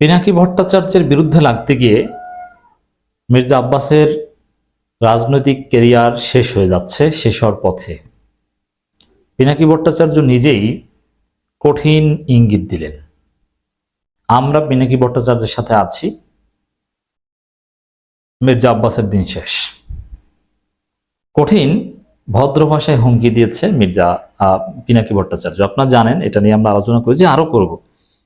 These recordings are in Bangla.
পিনাকি ভট্টাচার্যের বিরুদ্ধে লাগতে গিয়ে মির্জা আব্বাসের রাজনৈতিক কেরিয়ার শেষ হয়ে যাচ্ছে, শেষ হওয়ার পথে। পিনাকি ভট্টাচার্য নিজেই কঠিন ইঙ্গিত দিলেন। আমরা পিনাকি ভট্টাচার্যের সাথে আছি। মির্জা আব্বাসের দিন শেষ। কঠিন, ভদ্র ভাষায় হুমকি দিয়েছে মির্জা পিনাকি ভট্টাচার্য। আপনারা জানেন, এটা নিয়ে আমরা আলোচনা করেছি আরও করব।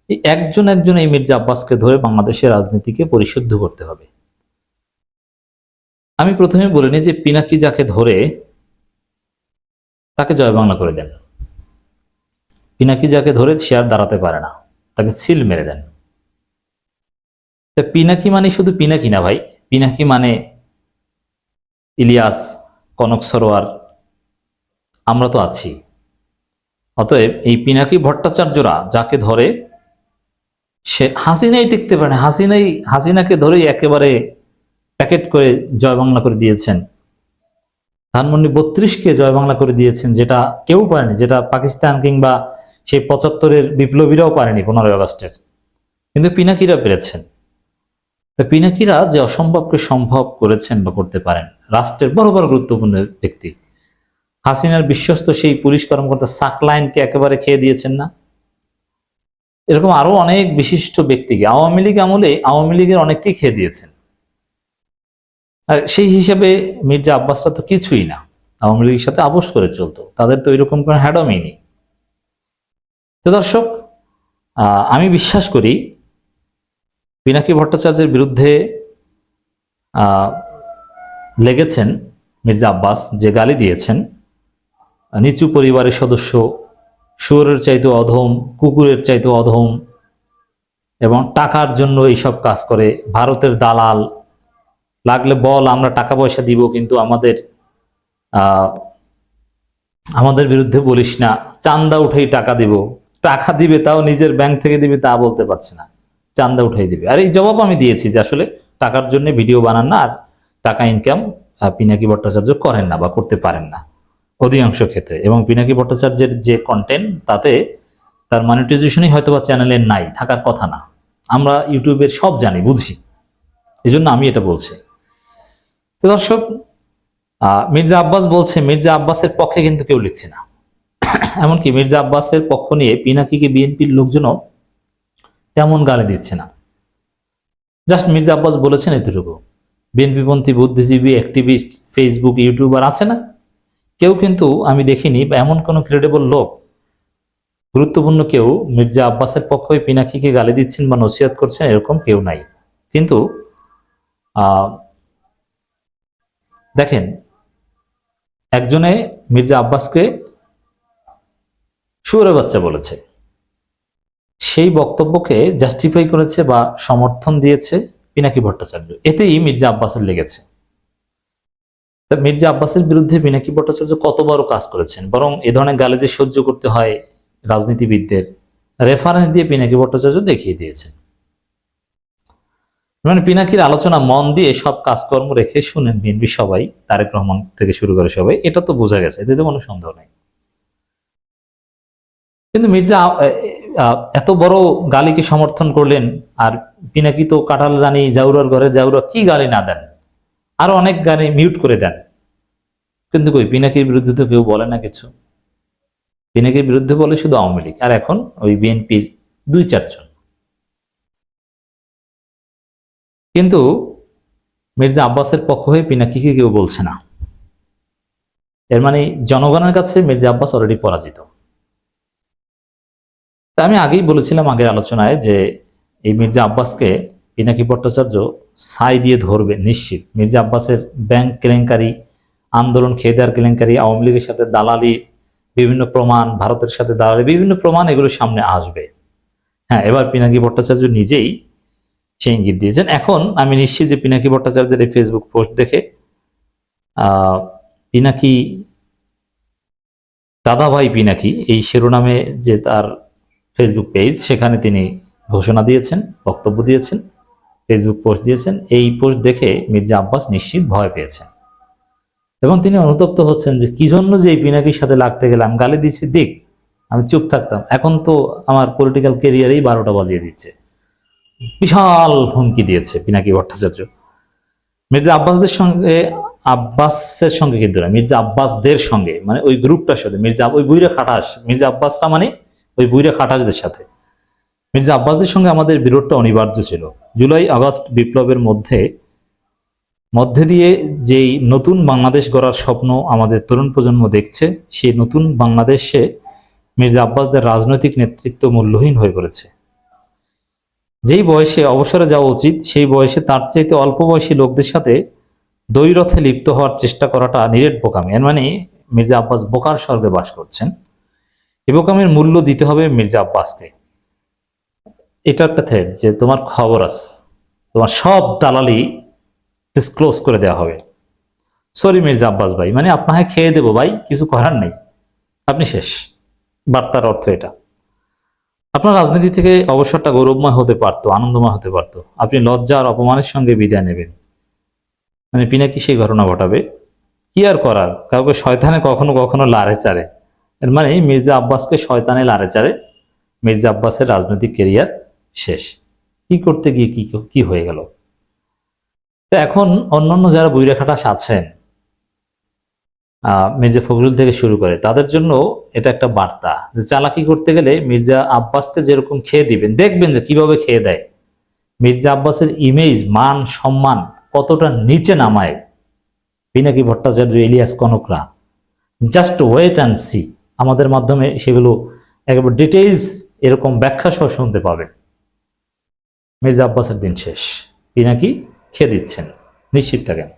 এই একজন একজন এই মির্জা আব্বাসকে ধরে বাংলাদেশের রাজনীতিকে পরিশুদ্ধ করতে হবে। আমি প্রথমে বলিনি যে পিনাকি যাকে ধরে, তাকে জয় বাংলা করে দেন। পিনাকি যাকে ধরে, সে আর দাঁড়াতে পারে না। তাকে সিল মেরে দেন। তা পিনাকি মানে শুধু পিনাকি না ভাই। পিনাকি মানে ইলিয়াস, কনক সরোয়ার, আমরা তো আছি। অতএব এই পিনাকি ভট্টাচার্যরা যাকে ধরে সে হাসিনাই টিকতে পারে হাসিনাই, হাসিনাকে ধরেই একেবারে প্যাকেট করে জয় বাংলা করে দিয়েছেন। ধানমন্ডি বত্রিশকে জয় বাংলা করে দিয়েছেন, যেটা কেউ পারেনি, যেটা পাকিস্তান কিংবা সেই পঁচাত্তরের বিপ্লবীরাও পারেনি পনেরোই আগস্টের। কিন্তু পিনাকিরা পেরেছেন। তা পিনাকিরা যে অসম্ভবকে সম্ভব করেছেন বা করতে পারেন, রাষ্ট্রের বড় বড় গুরুত্বপূর্ণ ব্যক্তি। হাসিনার বিশ্বস্ত সেই পুলিশ কর্মকর্তা সাকলাইনকে একেবারে খেয়ে দিয়েছেন না। এরকম আরও অনেক বিশিষ্ট ব্যক্তিকে আওয়ামী লীগ আমলে আওয়ামী লীগের অনেককেই খেয়ে দিয়েছেন। আর সেই হিসাবে মির্জা আব্বাসরা তো কিছুই না। আওয়ামী লীগের সাথে আপোষ করে চলতো। তাদের তো এরকম কোনো হ্যাডমই নেই। তো দর্শক আমি বিশ্বাস করি পিনাকি ভট্টাচার্যের বিরুদ্ধে লেগেছেন মির্জা আব্বাস যে গালি দিয়েছেন। নিচু পরিবারের সদস্য শুয়োরের চাইতে অধম, কুকুরের চাইতে অধম এবং টাকার জন্য এইসব কাজ করে। ভারতের দালাল, লাগলে বল, আমরা টাকা পয়সা দিব, কিন্তু আমাদের আমাদের বিরুদ্ধে বলিস না, চান্দা উঠেই টাকা দিব। টাকা দিবে তাও নিজের ব্যাংক থেকে দিবে, তা বলতে পারছে না। চান্দা উঠাই দিবে। আর এই জবাব আমি দিয়েছি যে আসলে টাকার জন্য ভিডিও বানান না, আর টাকা ইনকাম পিনাকি ভট্টাচার্য করেন না বা করতে পারেন না। অধিকাংশ ক্ষেত্রে। এবং পিনাকি ভট্টাচার্যের যে কন্টেন্ট তাতে তার মনিটাইজেশনই হয়তো বা চ্যানেলের নাই, থাকার কথা না। আমরা ইউটিউবের সব জানি, বুঝি। এই জন্য আমি এটা বলছি। তো দর্শক মির্জা আব্বাস বলছে, মির্জা আব্বাসের পক্ষে কিন্তু কেউ লিখছে না। এমনকি মির্জা আব্বাসের পক্ষ নিয়ে পিনাকিকে বিএনপির লোকজনও তেমন গালি দিচ্ছে না। জাস্ট মির্জা আব্বাস বলেছেন এতটুকু। বিএনপিপন্থী বুদ্ধিজীবী অ্যাক্টিভিস্ট ফেসবুক ইউটিউবার আছে না? কেউ কিন্তু আমি দেখিনি বা এমন কোনো ক্রেডেবল লোক, গুরুত্বপূর্ণ কেউ, মির্জা আব্বাসের পক্ষ হয়ে গালি দিচ্ছেন বা নসিহত করছেন এরকম কেউ নাই। কিন্তু দেখেন, একজনে মির্জা আব্বাসকে শুয়োরে বাচ্চা বলেছে। সেই বক্তব্যকে জাস্টিফাই করেছে বা সমর্থন দিয়েছে পিনাকি ভট্টাচার্য। এতেই মির্জা আব্বাসের লেগেছে। তা মির্জা আব্বাসের বিরুদ্ধে পিনাকি ভট্টাচার্য কত বড় কাজ করেছেন? বরং এ ধরনের গালে যে সহ্য করতে হয় রাজনীতিবিদদের। রেফারেন্স দিয়ে পিনাকি ভট্টাচার্য দেখিয়ে দিয়েছেন। মানে পিনাকির আলোচনা মন দিয়ে সব কাজকর্ম রেখে শুনেন বিএনপি সবাই, তারেক রহমান থেকে শুরু করে সবাই, এটা তো বোঝা গেছে, এতে তো কোনো সন্দেহ নেই। কিন্তু মির্জা এত বড় গালিকে সমর্থন করলেন, আর পিনাকি তো কাঁঠাল রানী জাউরার ঘরে জাউরা কি গালি না দেন? আরও অনেক গানে মিউট করে দেন। কিন্তু কই, পিনাকির বিরুদ্ধে তো কেউ বলে না কিছু। পিনাকির বিরুদ্ধে বলে শুধু আওয়ামী লীগ। আর এখন ওই বিএনপির দুই চারজন। কিন্তু মির্জা আব্বাসের পক্ষ হয়ে পিনাকিকে কেউ বলছে না। এর মানে জনগণের কাছে মির্জা আব্বাস অলরেডি পরাজিত। তা আমি আগেই বলেছিলাম আগের আলোচনায় যে এই মির্জা আব্বাসকে পিনাকি ভট্টাচার্য সাই দিয়ে ধরবে, নিশ্চিত। মির্জা আব্বাসের ব্যাংক কেলেঙ্কারি, আন্দোলন খেয়ে দেওয়ার কেলেঙ্কারি, আওয়ামী লীগের সাথে দালালি, বিভিন্ন প্রমাণ, ভারতের সাথে দালালি, বিভিন্ন প্রমাণ এগুলো সামনে আসবে। হ্যাঁ এবার পিনাকি ভট্টাচার্য নিজেই সে ইঙ্গিত দিয়েছেন। এখন আমি নিশ্চিত যে পিনাকি ভট্টাচার্যের এই ফেসবুক পোস্ট দেখে পিনাকি, দাদাভাই পিনাকি, এই শিরোনামে যে তার ফেসবুক পেজ সেখানে তিনি ঘোষণা দিয়েছেন, বক্তব্য দিয়েছেন। ফেসবুক পোস্ট দিয়েছেন, এই পোস্ট দেখে মির্জা আব্বাস নিশ্চিত ভয় পেয়েছেন। এবং তিনি অনুতপ্ত হচ্ছেন যে, কি জন্য যে এই পিনাকির সাথে লাগতে গেলাম গালি দিচ্ছি দিক আমি চুপ থাকতাম, এখন তো আমার পলিটিক্যাল কেরিয়ারেই বারোটা বাজিয়ে দিচ্ছে। বিশাল হুমকি দিয়েছে পিনাকি ভট্টাচার্য। মির্জা আব্বাসদের সঙ্গে, আব্বাসের সঙ্গে কিন্তু না, মির্জা আব্বাসদের সঙ্গে মানে ওই গ্রুপটার সাথে, মির্জা, ওই বুইরা খাটাস, মির্জা আব্বাসরা মানে ওই বুইরা খাটাসদের সাথে। মির্জা আব্বাসদের সঙ্গে আমাদের বিরোধটা অনিবার্য ছিল। জুলাই আগস্ট বিপ্লবের মধ্যে মধ্যে দিয়ে যেই নতুন বাংলাদেশ গড়ার স্বপ্ন আমাদের তরুণ প্রজন্ম দেখছে, সেই নতুন বাংলাদেশে মির্জা আব্বাসদের রাজনৈতিক নেতৃত্ব মূল্যহীন হয়ে পড়েছে। যেই বয়সে অবসরে যাওয়া উচিত, সেই বয়সে তার চাইতে অল্প বয়সী লোকদের সাথে দ্বৈরথে লিপ্ত হওয়ার চেষ্টা করাটা নিরেট বোকামি। এর মানে মির্জা আব্বাস বোকার স্বর্গে বাস করছেন। এ বোকামের মূল্য দিতে হবে মির্জা আব্বাসকে। এটা একটা থ্রেড যে তোমার খবর আছে। তোমার সব দালালি ডিসক্লোজ করে দেওয়া হবে। সরি মির্জা আব্বাস ভাই মানে আপনাকে খেয়ে দেবো ভাই, কিছু করার নেই। আপনি শেষ। বার্তার অর্থ এটা। আপনার রাজনীতি থেকে অবসরটা গৌরবময় হতে পারতো, আনন্দময় হতে পারতো। আপনি লজ্জা আর অপমানের সঙ্গে বিদায় নেবেন। মানে পিনাকি সেই ঘটনা ঘটাবে? কি আর করার? কাউকে শয়তানে কখনো কখনো লারে চারে। এর মানে মির্জা আব্বাসকে শয়তানে লারে চারে মির্জা আব্বাসের রাজনৈতিক কেরিয়ার শেষ। কি করতে গিয়ে কি কি হয়ে গেল? তো এখন অন্যান্য যারা বৈরাখাটাস আছেন আহ, মির্জা ফখরুল থেকে শুরু করে তাদের জন্য এটা একটা বার্তা যে চালাকি করতে গেলে মির্জা আব্বাসকে যেরকম খেয়ে দিবেন দেখবেন যে কীভাবে খেয়ে দেয়। মির্জা আব্বাসের ইমেজ মান সম্মান কতটা নিচে নামায়। পিনাকি ভট্টাচার্য ইলিয়াস কনকরা জাস্ট ওয়েট অ্যান্ড সি আমাদের মাধ্যমে সেগুলো একেবারে ডিটেইলস এরকম ব্যাখ্যা সহ শুনতে পাবেন। মির্জা আব্বাসের দিন শেষ। পিনাকি খেয়ে দিচ্ছেন। নিশ্চিত থাকেন।